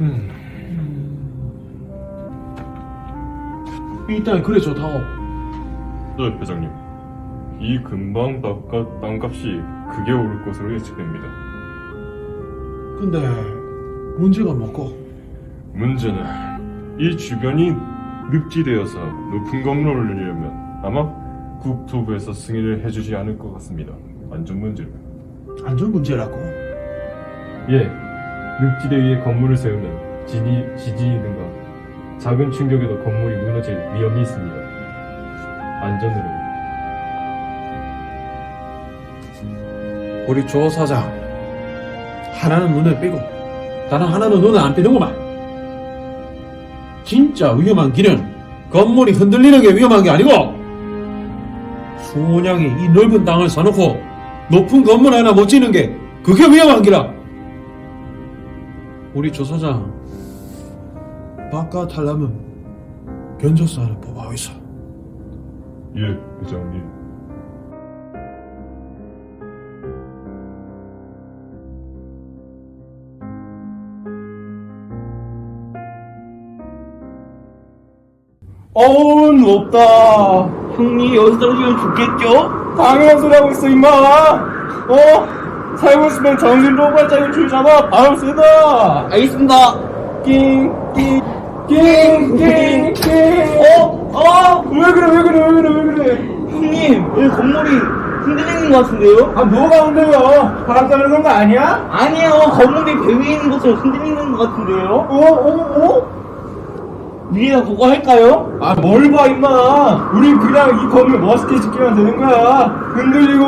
음. 일단 그래 저 다오. 네, 회장님. 이 금방 바깥 땅값이 크게 오를 것으로 예측됩니다. 근데 문제가 뭐고? 문제는 이 주변이 늪지대여서 높은 건물을 올리려면 아마 국토부에서 승인을 해주지 않을 것 같습니다. 안전 문제로. 안전 문제라고? 예, 육지대 위에 건물을 세우면 지진이, 지진이 등과 작은 충격에도 건물이 무너질 위험이 있습니다. 안전으로. 우리 조 사장 하나는 눈을 빼고 다른 하나는 눈을 안 빼는구만. 진짜 위험한 길은 건물이 흔들리는 게 위험한 게 아니고 수원양이 이 넓은 땅을 사놓고 높은 건물 하나 못 지는 게 그게 위험한 기라. 우리 조사장 바꿔달라면 견적서 하나 뽑아오이소 예 회장님 어우 높다 형님 여기서 떨어지면 죽겠죠? 당연한 소리 하고 있어 임마 어? 살고 있으면 정신 도발장을 줄잡아 바로 쓰다. 알겠습니다. 낑, 낑, 낑, 낑, 낑. 어? 아! 왜 그래, 왜 그래, 왜 그래, 왜 그래. 형님, 여기 건물이 흔들리는 것 같은데요? 아, 뭐가 온대요? 바람 따는 건거 아니야? 아니에요. 건물이 배위에 있는 것으로 흔들리는 것 같은데요? 어, 어, 어? 위에다 그거 할까요? 아 뭘 봐 임마 우리 그냥 이 건물 멋있게 지키면 되는 거야 흔들리고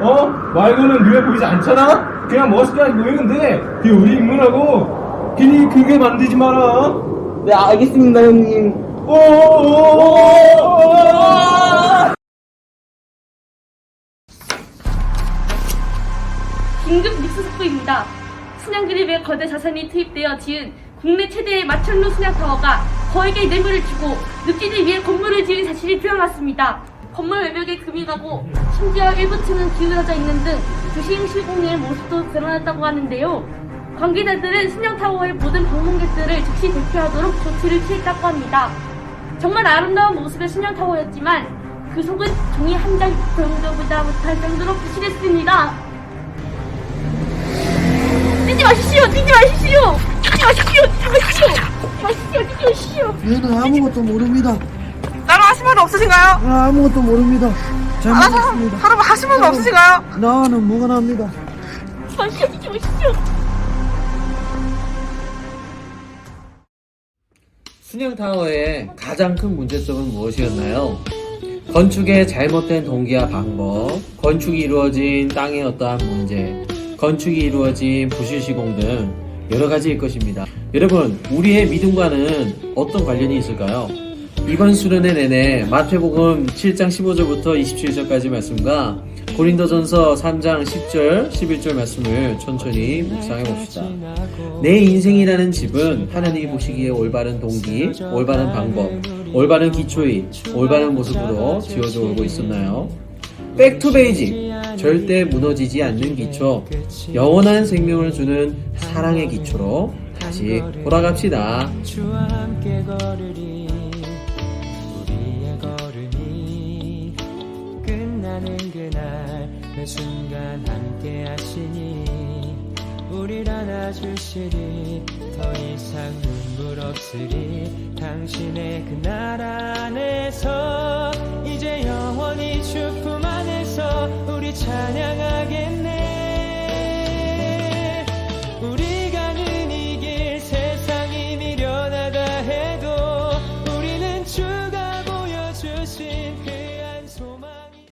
어? 말고는 눈에 보이지 않잖아? 그냥 멋있게 하지 보이는데 그게 우리 임무라고. 괜히 그게 만들지 마라 네 알겠습니다 형님 오오오오오오 긴급 미수습도입니다 승냥그립의 거대 자산이 투입되어 지은 국내 최대의 마천루 승냥타워가 거액의 뇌물을 주고 늪지대 위에 건물을 지은 사실이 드러났습니다. 건물 외벽에 금이 가고 심지어 일부 층은 기울어져 있는 등 부시행 실공의 모습도 드러났다고 하는데요. 관계자들은 순양타워의 모든 방문객들을 즉시 대피하도록 조치를 취했다고 합니다. 정말 아름다운 모습의 순양타워였지만 그 속은 종이 한 장 정도보다 못할 정도로 부실했습니다. 뛰지 마십시오! 뛰지 마십시오! 뛰지 마십시오! 뛰지 마십시오! 저는 아무것도 모릅니다. 따로 하신 분 없으신가요? 아, 아무것도 모릅니다. 알아서 잘못했습니다. 하라고 하신 분 없으신가요? 나와는 무관합니다. 순양타워의 가장 큰 문제점은 무엇이었나요? 건축의 잘못된 동기와 방법, 건축이 이루어진 땅의 어떠한 문제, 건축이 이루어진 부실 시공 등 여러 가지일 것입니다. 여러분, 우리의 믿음과는 어떤 관련이 있을까요? 이번 수련회 내내 마태복음 7장 15절부터 27절까지 말씀과 고린도전서 3장 10절, 11절 말씀을 천천히 묵상해 봅시다. 내 인생이라는 집은 하나님이 보시기에 올바른 동기, 올바른 방법, 올바른 기초의 올바른 모습으로 지어져 오고 있었나요? 백투 베이직 절대 무너지지 않는 기초 영원한 생명을 주는 사랑의 기초로 다시 돌아갑시다. 매 순간 함께 하시니 우릴 안아주시리 더 이상 눈물 없으리 당신의 그날 안에서 이제